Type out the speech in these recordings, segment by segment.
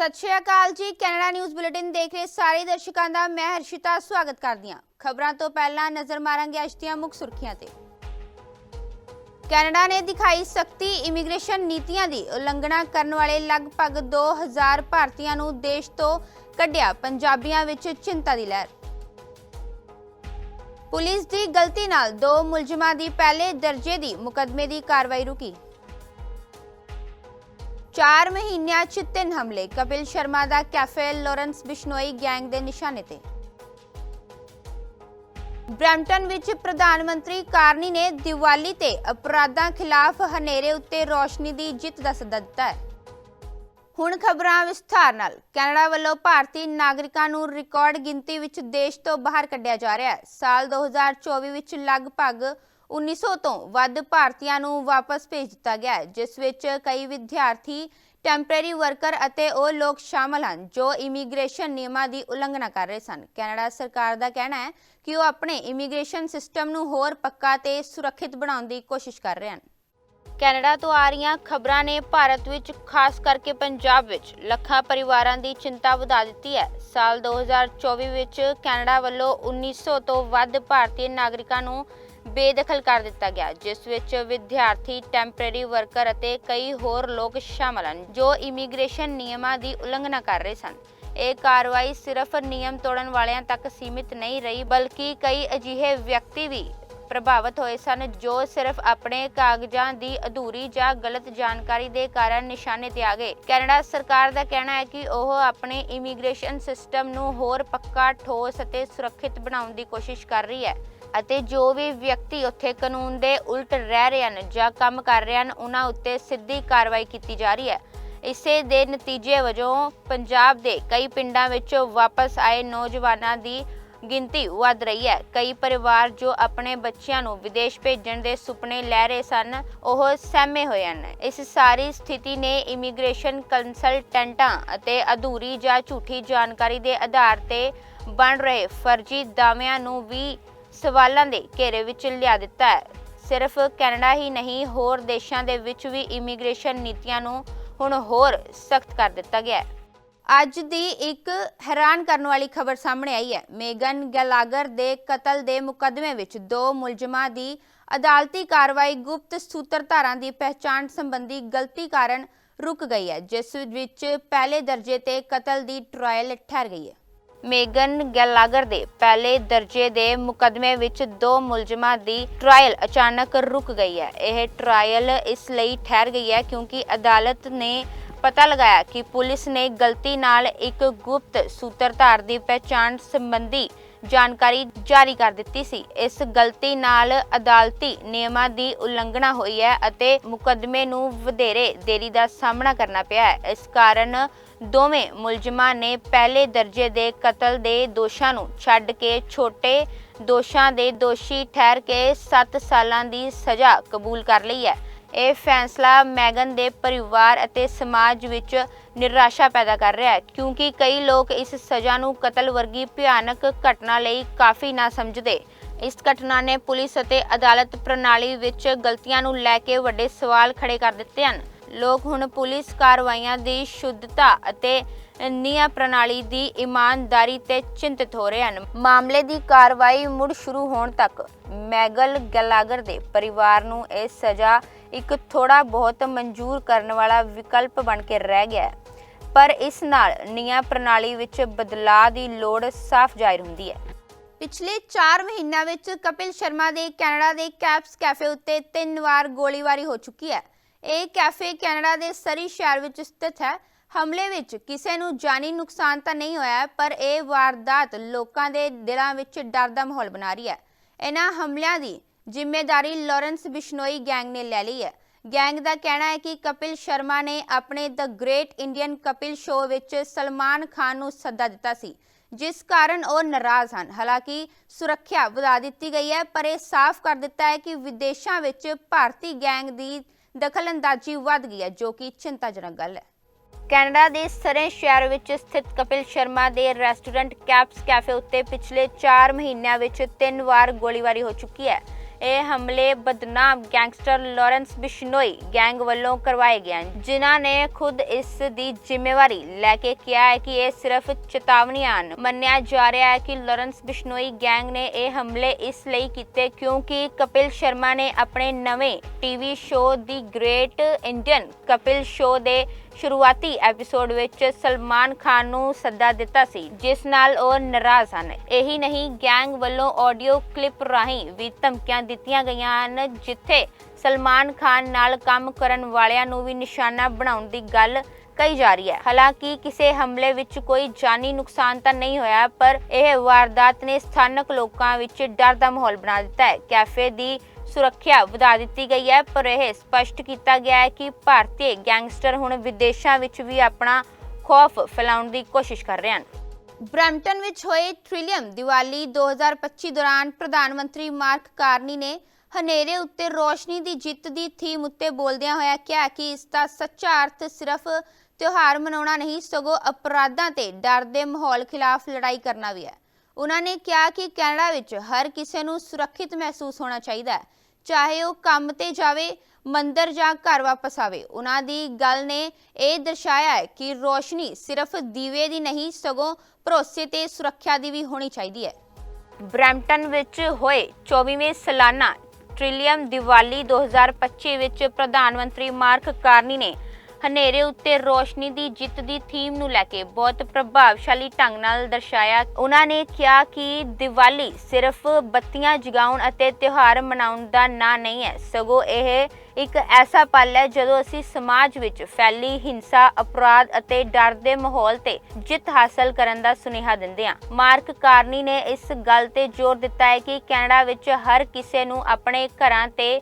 ਸਤਿ ਸ਼੍ਰੀ ਅਕਾਲ ਜੀ। Canada news bulletin ਦੇਖ ਰਹੇ ਸਾਰੇ ਦਰਸ਼ਕਾਂ ਦਾ ਮੈਂ ਹਰਸ਼ਿਤਾ ਸਵਾਗਤ ਕਰਦੀ ਹਾਂ। ਖਬਰਾਂ ਤੋਂ ਪਹਿਲਾਂ ਨਜ਼ਰ ਮਾਰਾਂਗੇ ਅੱਜ ਦੀਆਂ ਮੁੱਖ ਸੁਰਖੀਆਂ ਤੇ। ਕੈਨੇਡਾ ਨੇ ਦਿਖਾਈ ਸਖਤੀ ਇਮੀਗ੍ਰੇਸ਼ਨ ਨੀਤੀਆਂ ਦੀ ਉਲੰਘਣਾ ਕਰਨ ਵਾਲੇ ਲਗਭਗ 2000 ਭਾਰਤੀਆਂ ਨੂੰ ਦੇਸ਼ ਤੋਂ ਕੱਢਿਆ ਪੰਜਾਬੀਆਂ ਵਿੱਚ ਚਿੰਤਾ ਦੀ ਲਹਿਰ। ਪੁਲਿਸ ਦੀ ਗਲਤੀ ਨਾਲ ਦੋ ਮੁਲਜ਼ਮਾਂ ਦੀ ਪਹਿਲੇ ਦਰਜੇ ਦੀ ਮੁਕਦਮੇ ਦੀ ਕਾਰਵਾਈ ਰੁਕੀ। 4 ਮਹੀਨਿਆਂ 'ਚ ਤਿੰਨ ਹਮਲੇ। ਕਪਿਲ ਸ਼ਰਮਾ ਦਾ ਕੈਫੇ ਲਾਰੈਂਸ ਬਿਸ਼ਨੋਈ ਗੈਂਗ ਦੇ ਨਿਸ਼ਾਨੇ ਤੇ। ਬ੍ਰੈਂਟਨ ਵਿੱਚ ਪ੍ਰਧਾਨ ਮੰਤਰੀ ਕਾਰਨੀ ਨੇ ਦੀਵਾਲੀ ਤੇ ਅਪਰਾਧਾਂ ਖਿਲਾਫ ਹਨੇਰੇ ਉੱਤੇ ਰੋਸ਼ਨੀ ਦੀ ਜਿੱਤ ਦਾ ਸੱਦਾ ਦਿੱਤਾ ਹੈ। ਹੁਣ ਖਬਰਾਂ ਵਿਸਥਾਰ ਨਾਲ। ਕੈਨੇਡਾ ਵੱਲੋਂ ਭਾਰਤੀ ਨਾਗਰਿਕਾਂ ਨੂੰ ਰਿਕਾਰਡ ਗਿਣਤੀ ਵਿੱਚ ਦੇਸ਼ ਤੋਂ ਬਾਹਰ ਕੱਢਿਆ ਜਾ ਰਿਹਾ ਹੈ। ਸਾਲ 2024 ਵਿੱਚ ਲਗਭਗ 1900 ਤੋਂ ਵੱਧ ਭਾਰਤੀਆਂ ਨੂੰ ਵਾਪਸ ਭੇਜ ਦਿੱਤਾ ਗਿਆ ਹੈ, ਜਿਸ ਵਿੱਚ ਕਈ ਵਿਦਿਆਰਥੀ ਟੈਂਪਰੇਰੀ ਵਰਕਰ ਅਤੇ ਉਹ ਲੋਕ ਸ਼ਾਮਲ ਹਨ ਜੋ ਇਮੀਗ੍ਰੇਸ਼ਨ ਨਿਯਮਾਂ ਦੀ ਉਲੰਘਣਾ ਕਰ ਰਹੇ ਸਨ। ਕੈਨੇਡਾ ਸਰਕਾਰ ਦਾ ਕਹਿਣਾ ਹੈ ਕਿ ਉਹ ਆਪਣੇ ਇਮੀਗ੍ਰੇਸ਼ਨ ਸਿਸਟਮ ਨੂੰ ਹੋਰ ਪੱਕਾ ਤੇ ਸੁਰੱਖਿਅਤ ਬਣਾਉਣ ਦੀ ਕੋਸ਼ਿਸ਼ ਕਰ ਰਹੇ ਹਨ। ਕੈਨੇਡਾ ਤੋਂ ਆ ਰਹੀਆਂ ਖਬਰਾਂ ਨੇ ਭਾਰਤ ਵਿੱਚ, ਖਾਸ ਕਰਕੇ ਪੰਜਾਬ ਵਿੱਚ, ਲੱਖਾਂ ਪਰਿਵਾਰਾਂ ਦੀ ਚਿੰਤਾ ਵਧਾ ਦਿੱਤੀ ਹੈ। ਸਾਲ 2024 ਵਿੱਚ ਕੈਨੇਡਾ ਵੱਲੋਂ 1900 ਤੋਂ ਵੱਧ ਭਾਰਤੀ ਨਾਗਰਿਕਾਂ ਨੂੰ ਬੇਦਖਲ ਕਰ ਦਿੱਤਾ ਗਿਆ, ਜਿਸ ਵਿੱਚ ਵਿਦਿਆਰਥੀ ਟੈਂਪਰੇਰੀ ਵਰਕਰ ਅਤੇ ਕਈ ਹੋਰ ਲੋਕ ਸ਼ਾਮਲ ਹਨ ਜੋ ਇਮੀਗ੍ਰੇਸ਼ਨ ਨਿਯਮਾਂ ਦੀ ਉਲੰਘਣਾ ਕਰ ਰਹੇ ਸਨ। ਇਹ ਕਾਰਵਾਈ ਸਿਰਫ ਨਿਯਮ ਤੋੜਨ ਵਾਲਿਆਂ ਤੱਕ ਸੀਮਿਤ ਨਹੀਂ ਰਹੀ, ਬਲਕਿ ਕਈ ਅਜਿਹੇ ਵਿਅਕਤੀ ਵੀ ਪ੍ਰਭਾਵਿਤ ਹੋਏ ਸਨ ਜੋ ਸਿਰਫ ਆਪਣੇ ਕਾਗਜ਼ਾਂ ਦੀ ਅਧੂਰੀ ਜਾਂ ਗਲਤ ਜਾਣਕਾਰੀ ਦੇ ਕਾਰਨ ਨਿਸ਼ਾਨੇ ਤੇ ਆ ਗਏ। ਕੈਨੇਡਾ ਸਰਕਾਰ ਦਾ ਕਹਿਣਾ ਹੈ ਕਿ ਉਹ ਆਪਣੇ ਇਮੀਗ੍ਰੇਸ਼ਨ ਸਿਸਟਮ ਨੂੰ ਹੋਰ ਪੱਕਾ, ਠੋਸ ਅਤੇ ਸੁਰੱਖਿਅਤ ਬਣਾਉਣ ਦੀ ਕੋਸ਼ਿਸ਼ ਕਰ ਰਹੀ ਹੈ। ਅਤੇ ਜੋ ਵੀ ਵਿਅਕਤੀ ਉੱਥੇ ਕਾਨੂੰਨ ਦੇ ਉਲਟ ਰਹਿ ਰਹੇ ਹਨ ਜਾਂ ਕੰਮ ਕਰ ਰਹੇ ਹਨ, ਉਹਨਾਂ ਉੱਤੇ ਸਿੱਧੀ ਕਾਰਵਾਈ ਕੀਤੀ ਜਾ ਰਹੀ ਹੈ। ਇਸੇ ਦੇ ਨਤੀਜੇ ਵਜੋਂ ਪੰਜਾਬ ਦੇ ਕਈ ਪਿੰਡਾਂ ਵਿੱਚ ਵਾਪਸ ਆਏ ਨੌਜਵਾਨਾਂ ਦੀ ਗਿਣਤੀ ਵੱਧ ਰਹੀ ਹੈ। ਕਈ ਪਰਿਵਾਰ ਜੋ ਆਪਣੇ ਬੱਚਿਆਂ ਨੂੰ ਵਿਦੇਸ਼ ਭੇਜਣ ਦੇ ਸੁਪਨੇ ਲੈ ਰਹੇ ਸਨ, ਉਹ ਸਹਿਮੇ ਹੋਏ ਹਨ। ਇਸ ਸਾਰੀ ਸਥਿਤੀ ਨੇ ਇਮੀਗ੍ਰੇਸ਼ਨ ਕੰਸਲਟੈਂਟਾਂ ਅਤੇ ਅਧੂਰੀ ਜਾਂ ਝੂਠੀ ਜਾਣਕਾਰੀ ਦੇ ਆਧਾਰ ਤੇ ਬਣ ਰਹੇ ਫਰਜ਼ੀ ਦਾਅਵਿਆਂ ਨੂੰ ਵੀ ਸਵਾਲਾਂ ਦੇ ਘੇਰੇ ਵਿੱਚ ਲਿਆ ਦਿੱਤਾ ਹੈ। ਸਿਰਫ ਕੈਨੇਡਾ ਹੀ ਨਹੀਂ, ਹੋਰ ਦੇਸ਼ਾਂ ਦੇ ਵਿੱਚ ਵੀ ਇਮੀਗ੍ਰੇਸ਼ਨ ਨੀਤੀਆਂ ਨੂੰ ਹੁਣ ਹੋਰ ਸਖਤ ਕਰ ਦਿੱਤਾ ਗਿਆ ਹੈ। ਅੱਜ ਦੀ ਇੱਕ ਹੈਰਾਨ ਕਰਨ ਵਾਲੀ ਖਬਰ ਸਾਹਮਣੇ ਆਈ ਹੈ। ਮੇਗਨ ਗੈਲਾਗਰ ਦੇ ਕਤਲ ਦੇ ਮੁਕੱਦਮੇ ਵਿੱਚ ਦੋ ਮੁਲਜ਼ਮਾਂ ਦੀ ਅਦਾਲਤੀ ਕਾਰਵਾਈ ਗੁਪਤ ਸੂਤਰਧਾਰਾਂ ਦੀ ਪਹਿਚਾਣ ਸੰਬੰਧੀ ਗਲਤੀ ਕਾਰਨ ਰੁਕ ਗਈ ਹੈ, ਜਿਸ ਵਿੱਚ ਪਹਿਲੇ ਦਰਜੇ ਤੇ ਕਤਲ ਦੀ ਟ੍ਰਾਇਲ ਠਹਿਰ ਗਈ ਹੈ। ਮੇਗਨ ਗੈਲਾਗਰ ਦੇ ਪਹਿਲੇ ਦਰਜੇ ਦੇ ਮੁਕੱਦਮੇ ਵਿੱਚ ਦੋ ਮੁਲਜ਼ਮਾਂ ਦੀ ਟ੍ਰਾਇਲ ਅਚਾਨਕ ਰੁਕ ਗਈ ਹੈ। ਇਹ ਟ੍ਰਾਇਲ ਇਸ ਲਈ ਠਹਿਰ ਗਈ ਹੈ ਕਿਉਂਕਿ ਅਦਾਲਤ ਨੇ ਪਤਾ ਲਗਾਇਆ ਕਿ ਪੁਲਿਸ ਨੇ ਗਲਤੀ ਨਾਲ ਇੱਕ ਗੁਪਤ ਸੂਤਰਧਾਰ ਦੀ ਪਹਿਚਾਣ ਸੰਬੰਧੀ ਜਾਣਕਾਰੀ ਜਾਰੀ ਕਰ ਦਿੱਤੀ ਸੀ। ਇਸ ਗਲਤੀ ਨਾਲ ਅਦਾਲਤੀ ਨਿਯਮਾਂ ਦੀ ਉਲੰਘਣਾ ਹੋਈ ਹੈ ਅਤੇ ਮੁਕੱਦਮੇ ਨੂੰ ਵਧੇਰੇ ਦੇਰੀ ਦਾ ਸਾਹਮਣਾ ਕਰਨਾ ਪਿਆ ਹੈ। ਇਸ ਕਾਰਨ ਦੋਵੇਂ ਮੁਲਜ਼ਮਾਂ ਨੇ ਪਹਿਲੇ ਦਰਜੇ ਦੇ ਕਤਲ ਦੇ ਦੋਸ਼ਾਂ ਨੂੰ ਛੱਡ ਕੇ ਛੋਟੇ ਦੋਸ਼ਾਂ ਦੇ ਦੋਸ਼ੀ ਠਹਿਰ ਕੇ 7 ਸਾਲਾਂ ਦੀ ਸਜ਼ਾ ਕਬੂਲ ਕਰ ਲਈ ਹੈ। ਇਹ ਫੈਸਲਾ ਮੈਗਨ ਦੇ ਪਰਿਵਾਰ ਅਤੇ ਸਮਾਜ ਵਿੱਚ ਨਿਰਾਸ਼ਾ ਪੈਦਾ ਕਰ ਰਿਹਾ ਹੈ, ਕਿਉਂਕਿ ਕਈ ਲੋਕ ਇਸ ਸਜ਼ਾ ਨੂੰ ਕਤਲ ਵਰਗੀ ਭਿਆਨਕ ਘਟਨਾ ਲਈ ਕਾਫੀ ਨਾ ਸਮਝਦੇ। ਇਸ ਘਟਨਾ ਨੇ ਪੁਲਿਸ ਅਤੇ ਅਦਾਲਤ ਪ੍ਰਣਾਲੀ ਵਿੱਚ ਗਲਤੀਆਂ ਨੂੰ ਲੈ ਕੇ ਵੱਡੇ ਸਵਾਲ ਖੜੇ ਕਰ ਦਿੱਤੇ ਹਨ। ਲੋਕ ਹੁਣ ਪੁਲਿਸ ਕਾਰਵਾਈਆਂ ਦੀ ਸ਼ੁੱਧਤਾ ਅਤੇ ਨਿਆਂ ਪ੍ਰਣਾਲੀ ਦੀ ਇਮਾਨਦਾਰੀ ਤੇ ਚਿੰਤਤ ਹੋ ਰਹੇ ਹਨ। ਮਾਮਲੇ ਦੀ ਕਾਰਵਾਈ ਮੁੜ ਸ਼ੁਰੂ ਹੋਣ ਤੱਕ ਮੈਗਲ ਗਲਾਗਰ ਦੇ ਪਰਿਵਾਰ ਨੂੰ ਇਹ ਸਜ਼ਾ ਇੱਕ ਥੋੜਾ ਬਹੁਤ ਮਨਜ਼ੂਰ ਕਰਨ ਵਾਲਾ ਵਿਕਲਪ ਬਣ ਕੇ ਰਹਿ ਗਿਆ ਹੈ। ਪਰ ਇਸ ਨਾਲ ਨਿਆਂ ਪ੍ਰਣਾਲੀ ਵਿੱਚ ਬਦਲਾਅ ਦੀ ਲੋੜ ਸਾਫ਼ ਜ਼ਾਹਿਰ ਹੁੰਦੀ ਹੈ। ਪਿਛਲੇ 4 ਮਹੀਨਿਆਂ ਵਿੱਚ ਕਪਿਲ ਸ਼ਰਮਾ ਦੇ ਕੈਨੇਡਾ ਦੇ ਕੈਪਸ ਕੈਫੇ ਉੱਤੇ ਤਿੰਨ ਵਾਰ ਗੋਲੀਬਾਰੀ ਹੋ ਚੁੱਕੀ ਹੈ। ਇਹ ਕੈਫੇ ਕੈਨੇਡਾ ਦੇ ਸਰੀ ਸ਼ਹਿਰ ਵਿੱਚ ਸਥਿਤ ਹੈ। ਹਮਲੇ ਵਿੱਚ ਕਿਸੇ ਨੂੰ ਜਾਨੀ ਨੁਕਸਾਨ ਤਾਂ ਨਹੀਂ ਹੋਇਆ, ਪਰ ਇਹ ਵਾਰਦਾਤ ਲੋਕਾਂ ਦੇ ਦਿਲਾਂ ਵਿੱਚ ਡਰ ਦਾ ਮਾਹੌਲ ਬਣਾ ਰਹੀ ਹੈ। ਇਹਨਾਂ ਹਮਲਿਆਂ ਦੀ ਜ਼ਿੰਮੇਵਾਰੀ ਲਾਰੈਂਸ ਬਿਸ਼ਨੋਈ ਗੈਂਗ ਨੇ ਲੈ ਲਈ ਹੈ। ਗੈਂਗ ਦਾ ਕਹਿਣਾ ਹੈ ਕਿ ਕਪਿਲ ਸ਼ਰਮਾ ਨੇ ਆਪਣੇ the great Indian Kapil show ਵਿੱਚ ਸਲਮਾਨ ਖਾਨ ਨੂੰ ਸੱਦਾ ਦਿੱਤਾ ਸੀ, ਜਿਸ ਕਾਰਨ ਉਹ ਨਾਰਾਜ਼ ਹਨ। ਹਾਲਾਂਕਿ ਸੁਰੱਖਿਆ ਵਧਾ ਦਿੱਤੀ ਗਈ ਹੈ, ਪਰ ਇਹ ਸਾਫ਼ ਕਰ ਦਿੱਤਾ ਹੈ ਕਿ ਵਿਦੇਸ਼ਾਂ ਵਿੱਚ ਭਾਰਤੀ ਗੈਂਗ ਦੀ ਦਖਲਅੰਦਾਜ਼ੀ ਵੱਧ ਗਈ ਹੈ, ਜੋ ਕਿ ਚਿੰਤਾਜਨਕ ਗੱਲ ਹੈ। ਕੈਨੇਡਾ ਦੇ ਸਰੇ ਸ਼ਹਿਰ ਵਿੱਚ ਸਥਿਤ ਕਪਿਲ ਸ਼ਰਮਾ ਦੇ ਰੈਸਟੋਰੈਂਟ ਕੈਪਸ ਕੈਫੇ ਉੱਤੇ ਪਿਛਲੇ 4 ਮਹੀਨਿਆਂ ਵਿੱਚ ਤਿੰਨ ਵਾਰ ਗੋਲੀਬਾਰੀ ਹੋ ਚੁੱਕੀ ਹੈ। ਇਹ ਹਮਲੇ ਬਦਨਾਮ ਗੈਂਗਸਟਰ ਲਾਰੈਂਸ ਬਿਸ਼ਨੋਈ ਗੈਂਗ ਵੱਲੋਂ ਕਰਵਾਏ ਗਏ ਜਿਨ੍ਹਾਂ ਨੇ ਖੁਦ ਇਸ ਦੀ ਜ਼ਿੰਮੇਵਾਰੀ ਲੈ ਕੇ ਕਿਹਾ ਹੈ ਕਿ ਇਹ ਸਿਰਫ ਚੇਤਾਵਨੀਆਂ ਹਨ। ਮੰਨਿਆ ਜਾ ਰਿਹਾ ਹੈ ਕਿ ਲਾਰੈਂਸ ਬਿਸ਼ਨੋਈ ਗੈਂਗ ਨੇ ਇਹ ਹਮਲੇ ਇਸ ਲਈ ਕੀਤੇ ਕਿਉਂਕਿ ਕਪਿਲ ਸ਼ਰਮਾ ਨੇ ਆਪਣੇ ਨਵੇਂ TV show the great Indian Kapil show ਦੇ ਸ਼ੁਰੂਆਤੀ ਐਪੀਸੋਡ ਵਿੱਚ ਸਲਮਾਨ ਖਾਨ ਨੂੰ ਸੱਦਾ ਦਿੱਤਾ ਸੀ, ਜਿਸ ਨਾਲ ਉਹ ਨਾਰਾਜ਼ ਹਨ। ਇਹੀ ਨਹੀਂ, ਗੈਂਗ ਵੱਲੋਂ ਆਡੀਓ ਕਲਿੱਪ ਰਾਹੀਂ ਵੀ ਧਮਕੀਆਂ ਦਿੱਤੀਆਂ ਗਈਆਂ ਹਨ, ਜਿੱਥੇ ਸਲਮਾਨ ਖਾਨ ਨਾਲ ਕੰਮ ਕਰਨ ਵਾਲਿਆਂ ਨੂੰ ਵੀ ਨਿਸ਼ਾਨਾ ਬਣਾਉਣ ਦੀ ਗੱਲ ਕਹੀ ਜਾ ਰਹੀ ਹੈ। ਹਾਲਾਂਕਿ ਕਿਸੇ ਹਮਲੇ ਵਿੱਚ ਕੋਈ ਜਾਨੀ ਨੁਕਸਾਨ ਤਾਂ ਨਹੀਂ ਹੋਇਆ, ਪਰ ਇਹ ਵਾਰਦਾਤ ਨੇ ਸਥਾਨਕ ਲੋਕਾਂ ਵਿੱਚ ਡਰ ਦਾ ਮਾਹੌਲ ਬਣਾ ਦਿੱਤਾ ਹੈ। ਕੈਫੇ ਦੀ ਸੁਰੱਖਿਆ ਵਧਾ ਦਿੱਤੀ ਗਈ ਹੈ, ਪਰ ਇਹ ਸਪਸ਼ਟ ਕੀਤਾ ਗਿਆ ਹੈ ਕਿ ਭਾਰਤੀ ਗੈਂਗਸਟਰ ਹੁਣ ਵਿਦੇਸ਼ਾਂ ਵਿੱਚ ਵੀ ਆਪਣਾ ਖੌਫ ਫੈਲਾਉਣ ਦੀ ਕੋਸ਼ਿਸ਼ ਕਰ ਰਹੇ ਹਨ। ਬ੍ਰੈਂਪਟਨ ਵਿੱਚ ਹੋਏ ਟ੍ਰਿਲੀਅਮ ਦੀਵਾਲੀ 2025 ਦੌਰਾਨ ਪ੍ਰਧਾਨ ਮੰਤਰੀ ਮਾਰਕ ਕਾਰਨੀ ਨੇ ਹਨੇਰੇ ਉੱਤੇ ਰੋਸ਼ਨੀ ਦੀ ਜਿੱਤ ਦੀ ਥੀਮ ਉੱਤੇ ਬੋਲਦਿਆਂ ਹੋਇਆ ਕਿਹਾ ਕਿ ਇਸ ਦਾ ਸੱਚਾ ਅਰਥ ਸਿਰਫ ਤਿਉਹਾਰ ਮਨਾਉਣਾ ਨਹੀਂ, ਸਗੋਂ ਅਪਰਾਧਾਂ ਤੇ ਡਰ ਦੇ ਮਾਹੌਲ ਖਿਲਾਫ ਲੜਾਈ ਕਰਨਾ ਵੀ ਹੈ। ਉਹਨਾਂ ਨੇ ਕਿਹਾ ਕਿ ਕੈਨੇਡਾ ਵਿੱਚ ਹਰ ਕਿਸੇ ਨੂੰ ਸੁਰੱਖਿਅਤ ਮਹਿਸੂਸ ਹੋਣਾ ਚਾਹੀਦਾ ਹੈ। ਚਾਹੇ ਉਹ ਕੰਮ ਤੇ ਜਾਵੇ, ਮੰਦਰ ਜਾਂ ਘਰ ਵਾਪਸ ਆਵੇ। ਉਹਨਾਂ ਦੀ ਗੱਲ ਨੇ ਇਹ ਦਰਸਾਇਆ ਹੈ ਕਿ ਰੋਸ਼ਨੀ ਸਿਰਫ ਦੀਵੇ ਦੀ ਨਹੀਂ, ਸਗੋਂ ਭਰੋਸੇ ਤੇ ਸੁਰੱਖਿਆ ਦੀ ਵੀ ਹੋਣੀ ਚਾਹੀਦੀ ਹੈ। ਬ੍ਰੈਂਪਟਨ ਵਿੱਚ ਹੋਏ 24ਵੇਂ ਸਾਲਾਨਾ ਟ੍ਰਿਲੀਅਮ ਦੀਵਾਲੀ 2025 ਵਿੱਚ ਪ੍ਰਧਾਨ ਮੰਤਰੀ ਮਾਰਕ ਕਾਰਨੀ ਨੇ ਹਨੇਰੇ ਉੱਤੇ ਰੋਸ਼ਨੀ ਦੀ ਜਿੱਤ ਦੀ ਥੀਮ ਨੂੰ ਲੈ ਕੇ ਬਹੁਤ ਪ੍ਰਭਾਵਸ਼ਾਲੀ ਢੰਗ ਨਾਲ ਦਰਸਾਇਆ। ਉਹਨਾਂ ਨੇ ਕਿਹਾ ਕਿ ਦੀਵਾਲੀ ਸਿਰਫ ਬੱਤੀਆਂ ਜਗਾਉਣ ਅਤੇ ਤਿਉਹਾਰ ਮਨਾਉਣ ਦਾ ਨਾਂ ਨਹੀਂ ਹੈ। ਸਗੋਂ ਇਹ ਇੱਕ ਐਸਾ ਪਲ ਹੈ ਜਦੋਂ ਅਸੀਂ ਸਮਾਜ ਵਿੱਚ ਫੈਲੀ ਹਿੰਸਾ, ਅਪਰਾਧ ਅਤੇ ਡਰ ਦੇ ਮਾਹੌਲ ਤੇ ਜਿੱਤ ਹਾਸਲ ਕਰਨ ਦਾ ਸੁਨੇਹਾ ਦਿੰਦੇ ਹਾਂ। ਮਾਰਕ ਕਾਰਨੀ ਨੇ ਇਸ ਗੱਲ ਤੇ ਜ਼ੋਰ ਦਿੱਤਾ ਹੈ ਕਿ ਕੈਨੇਡਾ ਵਿੱਚ ਹਰ ਕਿਸੇ ਨੂੰ ਆਪਣੇ ਘਰਾਂ ਤੇ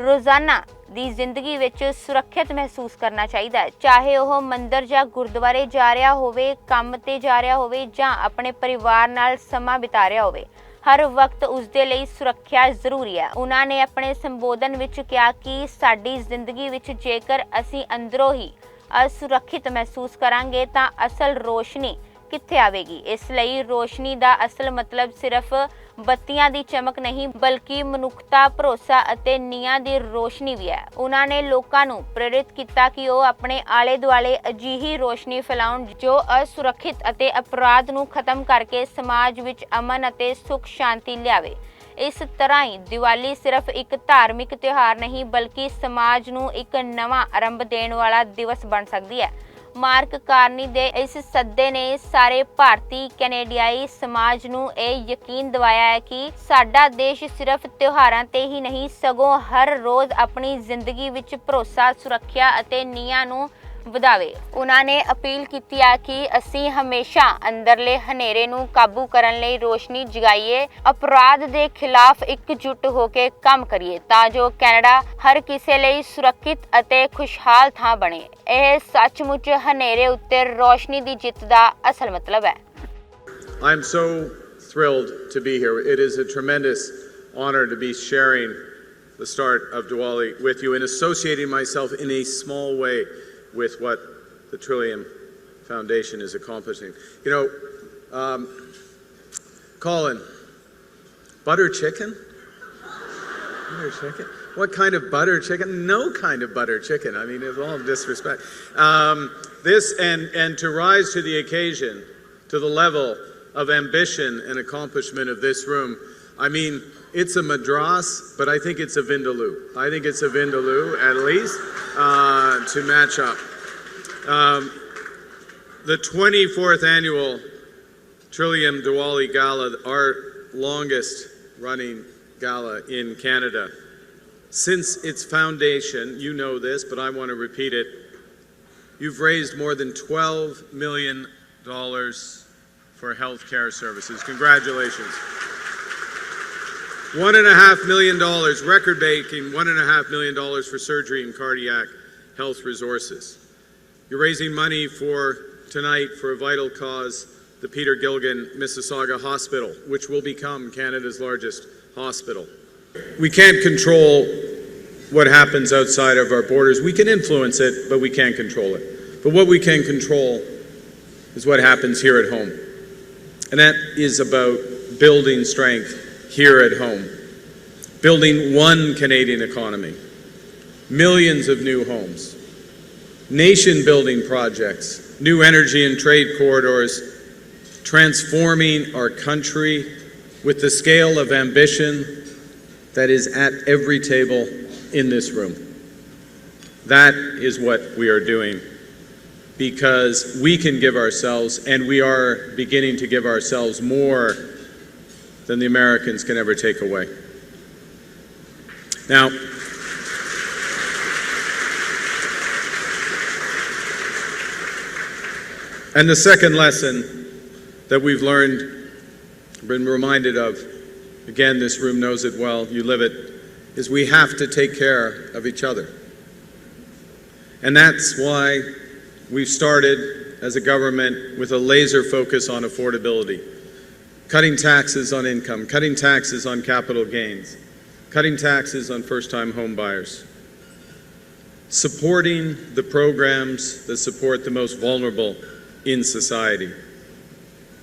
ਰੋਜ਼ਾਨਾ ਦੀ ਜ਼ਿੰਦਗੀ ਵਿੱਚ ਸੁਰੱਖਿਅਤ ਮਹਿਸੂਸ ਕਰਨਾ ਚਾਹੀਦਾ ਹੈ। ਚਾਹੇ ਉਹ ਮੰਦਰ ਜਾਂ ਗੁਰਦੁਆਰੇ ਜਾ ਰਿਹਾ ਹੋਵੇ, ਕੰਮ ਤੇ ਜਾ ਰਿਹਾ ਹੋਵੇ ਜਾਂ ਆਪਣੇ ਪਰਿਵਾਰ ਨਾਲ ਸਮਾਂ ਬਿਤਾ ਰਿਹਾ ਹੋਵੇ, ਹਰ ਵਕਤ ਉਸ ਦੇ ਲਈ ਸੁਰੱਖਿਆ ਜ਼ਰੂਰੀ ਹੈ। ਉਹਨਾਂ ਨੇ ਆਪਣੇ ਸੰਬੋਧਨ ਵਿੱਚ ਕਿਹਾ ਕਿ ਸਾਡੀ ਜ਼ਿੰਦਗੀ ਵਿੱਚ ਜੇਕਰ ਅਸੀਂ ਅੰਦਰੋਂ ਹੀ ਅਸੁਰੱਖਿਅਤ ਮਹਿਸੂਸ ਕਰਾਂਗੇ ਤਾਂ ਅਸਲ ਰੋਸ਼ਨੀ ਕਿੱਥੇ ਆਵੇਗੀ? ਇਸ ਲਈ ਰੋਸ਼ਨੀ ਦਾ ਅਸਲ ਮਤਲਬ ਸਿਰਫ ਬੱਤੀਆਂ ਦੀ ਚਮਕ ਨਹੀਂ, ਬਲਕਿ ਮਨੁੱਖਤਾ, ਭਰੋਸਾ ਅਤੇ ਨੀਆਂ ਦੀ ਰੋਸ਼ਨੀ ਵੀ ਹੈ। ਉਹਨਾਂ ਨੇ ਲੋਕਾਂ ਨੂੰ ਪ੍ਰੇਰਿਤ ਕੀਤਾ ਕਿ ਉਹ ਆਪਣੇ ਆਲੇ ਦੁਆਲੇ ਅਜਿਹੀ ਰੋਸ਼ਨੀ ਫੈਲਾਉਣ ਜੋ ਅਸੁਰੱਖਿਅਤ ਅਤੇ ਅਪਰਾਧ ਨੂੰ ਖਤਮ ਕਰਕੇ ਸਮਾਜ ਵਿੱਚ ਅਮਨ ਅਤੇ ਸੁਖ ਸ਼ਾਂਤੀ ਲਿਆਵੇ। ਇਸ ਤਰ੍ਹਾਂ ਹੀ ਦੀਵਾਲੀ ਸਿਰਫ ਇੱਕ ਧਾਰਮਿਕ ਤਿਉਹਾਰ ਨਹੀਂ, ਬਲਕਿ ਸਮਾਜ ਨੂੰ ਇੱਕ ਨਵਾਂ ਆਰੰਭ ਦੇਣ ਵਾਲਾ ਦਿਵਸ ਬਣ ਸਕਦੀ ਹੈ। ਮਾਰਕ ਕਾਰਨੀ ਦੇ ਇਸ ਸੱਦੇ ਨੇ ਸਾਰੇ ਭਾਰਤੀ ਕੈਨੇਡੀਆਈ ਸਮਾਜ ਨੂੰ ਇਹ ਯਕੀਨ ਦਿਵਾਇਆ ਹੈ ਕਿ ਸਾਡਾ ਦੇਸ਼ ਸਿਰਫ ਤਿਉਹਾਰਾਂ ਤੇ ਹੀ ਨਹੀਂ, ਸਗੋਂ ਹਰ ਰੋਜ਼ ਆਪਣੀ ਜ਼ਿੰਦਗੀ ਵਿੱਚ ਭਰੋਸਾ, ਸੁਰੱਖਿਆ ਅਤੇ ਨੀਆਂ ਨੂੰ ਵਧਾਵੇ। ਉਹਨਾਂ ਨੇ ਅਪੀਲ ਕੀਤੀ ਹੈ ਕਿ ਅਸੀਂ ਹਮੇਸ਼ਾ ਅੰਦਰਲੇ ਹਨੇਰੇ ਨੂੰ ਕਾਬੂ ਕਰਨ ਲਈ ਰੋਸ਼ਨੀ ਜਗਾਈਏ, ਅਪਰਾਧ ਦੇ ਖਿਲਾਫ ਇਕਜੁੱਟ ਹੋ ਕੇ ਕੰਮ ਕਰੀਏ ਤਾਂ ਜੋ ਕੈਨੇਡਾ ਹਰ ਕਿਸੇ ਲਈ ਸੁਰੱਖਿਅਤ ਅਤੇ ਖੁਸ਼ਹਾਲ ਥਾਂ ਬਣੇ। ਇਹ ਸੱਚਮੁੱਚ ਹਨੇਰੇ ਉੱਤੇ ਰੋਸ਼ਨੀ ਦੀ ਜਿੱਤ ਦਾ ਅਸਲ ਮਤਲਬ ਹੈ। I'm so thrilled to be here. It is a tremendous honor to be sharing the start of Diwali with you and associating myself in a small way with what the Trillium Foundation is accomplishing. You know, um, Colin, butter chicken? Butter chicken? What kind of butter chicken? No kind of butter chicken. I mean, with all disrespect. Um, this and and to rise to the occasion, to the level of ambition and accomplishment of this room. I mean, it's a Madras, but I think it's a Vindaloo. I think it's a Vindaloo at least uh, to match up. Um, the 24th annual Trillium Diwali Gala, our longest running gala in Canada. Since its foundation, you know this, but I want to repeat it. You've raised more than $12 million for healthcare services. Congratulations. One and a half million dollars, record breaking one and a half million dollars for surgery and cardiac health resources. You're raising money for tonight for a vital cause, the Peter Gilligan Mississauga Hospital, which will become Canada's largest hospital. We can't control what happens outside of our borders. We can influence it, but we can't control it. But what we can control is what happens here at home. And that is about building strength here at home. building one Canadian economy, millions of new homes, nation building projects, new energy and trade corridors, transforming our country with the scale of ambition that is at every table in this room. That is what we are doing because we can give ourselves, and we are beginning to give ourselves more than the Americans can ever take away. Now, and the second lesson that we've learned, been reminded of, again, this room knows it well, you live it, is we have to take care of each other. And that's why we've started as a government with a laser focus on affordability, cutting taxes on income, cutting taxes on capital gains, cutting taxes on first time home buyers, supporting the programs that support the most vulnerable in society,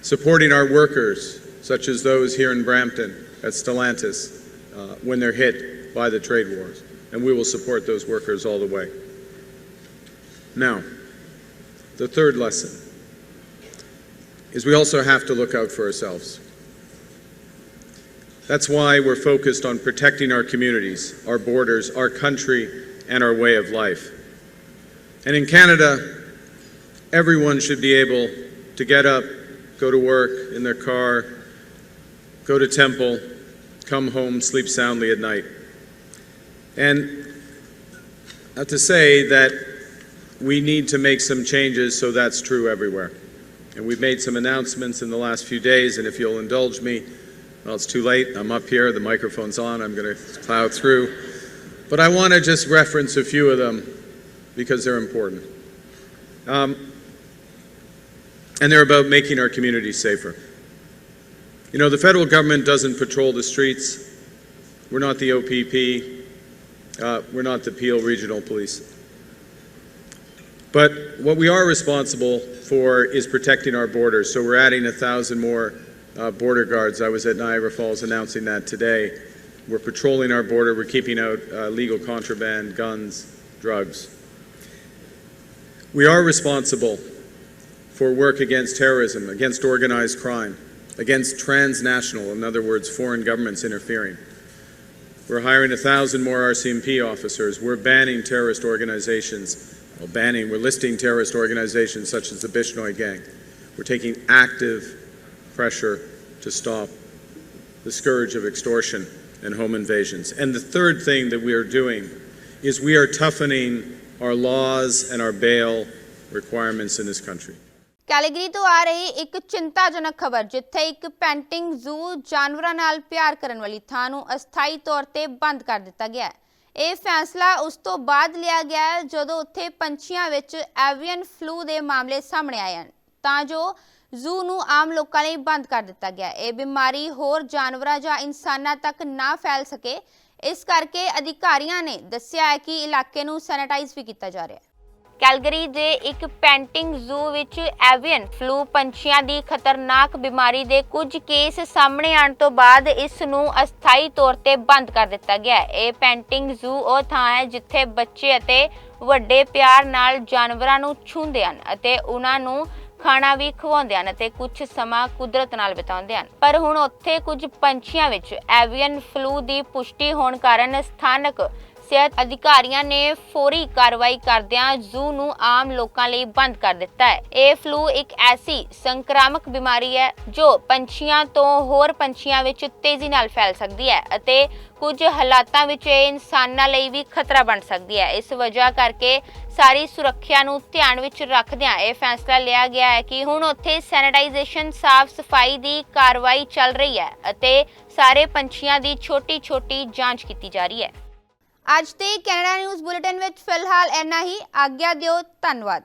supporting our workers, such as those here in Brampton at Stellantis, uh, when they're hit by the trade wars. And we will support those workers all the way. Now, the third lesson is we also have to look out for ourselves. That's why we're focused on protecting our communities, our borders, our country, and our way of life. And in Canada, everyone should be able to get up, go to work in their car, go to temple, come home, sleep soundly at night. And to say that we need to make some changes so that's true everywhere. And we've made some announcements in the last few days, and if you'll indulge me, well, it's too late. I'm up here, the microphone's on, I'm going to plow through. But I want to just reference a few of them because they're important. Um, and they're about making our communities safer. You know, the federal government doesn't patrol the streets. We're not the OPP. Uh, we're not the Peel Regional Police. But what we are responsible for is protecting our borders. So we're adding a thousand more uh, border guards. I was at Niagara Falls announcing that today. We're patrolling our border. We're keeping out uh, legal contraband, guns, drugs. We are responsible for work against terrorism, against organized crime, against transnational, in other words, foreign governments interfering. We're hiring a thousand more RCMP officers. We're banning terrorist organizations. Well, banning, we're listing terrorist organizations such as the Bishnoi Gang. We're taking active pressure to stop the scourge of extortion and home invasions. And the third thing that we are doing is we are toughening our laws and our bail requirements in this country. Calgary ਤੋਂ ਆ ਰਹੀ ਇੱਕ ਚਿੰਤਾਜਨਕ ਖਬਰ ਜਿੱਥੇ ਇੱਕ petting zoo ਜਾਨਵਰਾਂ ਨਾਲ ਪਿਆਰ ਕਰਨ ਵਾਲੀ ਥਾਂ ਨੂੰ ਅਸਥਾਈ ਤੌਰ ਤੇ ਬੰਦ ਕਰ ਦਿੱਤਾ ਗਿਆ ਹੈ ਇਹ ਫੈਸਲਾ ਉਸ ਤੋਂ ਬਾਅਦ ਲਿਆ ਗਿਆ ਹੈ, ਜਦੋਂ ਉੱਥੇ ਪੰਛੀਆਂ ਵਿੱਚ ਐਵੀਅਨ ਫਲੂ ਦੇ ਮਾਮਲੇ ਸਾਹਮਣੇ ਆਏ ਹਨ। ਤਾਂ ਜੋ ਜ਼ੂ ਨੂੰ ਆਮ ਲੋਕਾਂ ਲਈ ਬੰਦ ਕਰ ਦਿੱਤਾ ਗਿਆ। ਇਹ ਬਿਮਾਰੀ ਹੋਰ ਜਾਨਵਰਾਂ ਜਾਂ ਇਨਸਾਨਾਂ ਤੱਕ ਨਾ ਫੈਲ ਸਕੇ। ਇਸ ਕਰਕੇ ਅਧਿਕਾਰੀਆਂ ਨੇ ਦੱਸਿਆ ਹੈ ਕਿ ਇਲਾਕੇ ਨੂੰ ਸੈਨੇਟਾਈਜ਼ ਵੀ ਕੀਤਾ ਜਾ ਰਿਹਾ ਹੈ। ਕੈਲਗਰੀ ਦੇ ਇੱਕ ਪੈਂਟਿੰਗ ਜ਼ੂ ਵਿੱਚ ਐਵੀਅਨ ਫਲੂ ਪੰਛੀਆਂ ਦੀ ਖਤਰਨਾਕ ਬਿਮਾਰੀ ਦੇ ਕੁਝ ਕੇਸ ਸਾਹਮਣੇ ਆਉਣ ਤੋਂ ਬਾਅਦ ਇਸ ਨੂੰ ਅਸਥਾਈ ਤੌਰ ਤੇ ਬੰਦ ਕਰ ਦਿੱਤਾ ਗਿਆ ਇਹ ਪੈਂਟਿੰਗ ਜ਼ੂ ਉਹ ਥਾਂ ਹੈ ਜਿੱਥੇ ਬੱਚੇ ਅਤੇ ਵੱਡੇ ਪਿਆਰ ਨਾਲ ਜਾਨਵਰਾਂ ਨੂੰ ਛੂੰਹਦੇ ਹਨ ਅਤੇ ਉਹਨਾਂ ਨੂੰ ਖਾਣਾ ਵੀ ਖਵਾਉਂਦੇ ਹਨ ਅਤੇ ਕੁਝ ਸਮਾਂ ਕੁਦਰਤ ਨਾਲ ਬਿਤਾਉਂਦੇ ਹਨ। ਪਰ ਹੁਣ ਉੱਥੇ ਕੁਝ ਪੰਛੀਆਂ ਵਿੱਚ ਐਵੀਅਨ ਫਲੂ ਦੀ ਪੁਸ਼ਟੀ ਹੋਣ ਕਾਰਨ ਸਥਾਨਕ ਸਿਹਤ ਅਧਿਕਾਰੀਆਂ ਨੇ ਫੌਰੀ ਕਾਰਵਾਈ ਕਰਦਿਆਂ ਜ਼ੂ ਨੂੰ ਆਮ ਲੋਕਾਂ ਲਈ ਬੰਦ ਕਰ ਦਿੱਤਾ ਹੈ। ਇਹ ਫਲੂ ਇੱਕ ਐਸੀ ਸੰਕਰਾਮਕ ਬਿਮਾਰੀ ਹੈ ਜੋ ਪੰਛੀਆਂ ਤੋਂ ਹੋਰ ਪੰਛੀਆਂ ਵਿੱਚ ਤੇਜ਼ੀ ਨਾਲ ਫੈਲ ਸਕਦੀ ਹੈ ਅਤੇ ਕੁਝ ਹਾਲਾਤਾਂ ਵਿੱਚ ਇਹ ਇਨਸਾਨਾਂ ਲਈ ਵੀ ਖਤਰਾ ਬਣ ਸਕਦੀ ਹੈ। ਇਸ ਵਜ੍ਹਾ ਕਰਕੇ ਸਾਰੀ ਸੁਰੱਖਿਆ ਨੂੰ ਧਿਆਨ ਵਿੱਚ ਰੱਖਦਿਆਂ ਇਹ ਫੈਸਲਾ ਲਿਆ ਗਿਆ ਹੈ ਕਿ ਹੁਣ ਉੱਥੇ ਸੈਨੀਟਾਈਜੇਸ਼ਨ, ਸਾਫ਼ ਸਫ਼ਾਈ ਦੀ ਕਾਰਵਾਈ ਚੱਲ ਰਹੀ ਹੈ ਅਤੇ ਸਾਰੇ ਪੰਛੀਆਂ ਦੀ ਛੋਟੀ-ਛੋਟੀ ਜਾਂਚ ਕੀਤੀ ਜਾ ਰਹੀ ਹੈ। ਅੱਜ ਦੇ ਕੈਨੇਡਾ ਨਿਊਜ਼ ਬੁਲੇਟਿਨ ਵਿੱਚ ਫਿਲਹਾਲ ਇੰਨਾ ਹੀ। ਆਗਿਆ ਦਿਓ ਧੰਨਵਾਦ।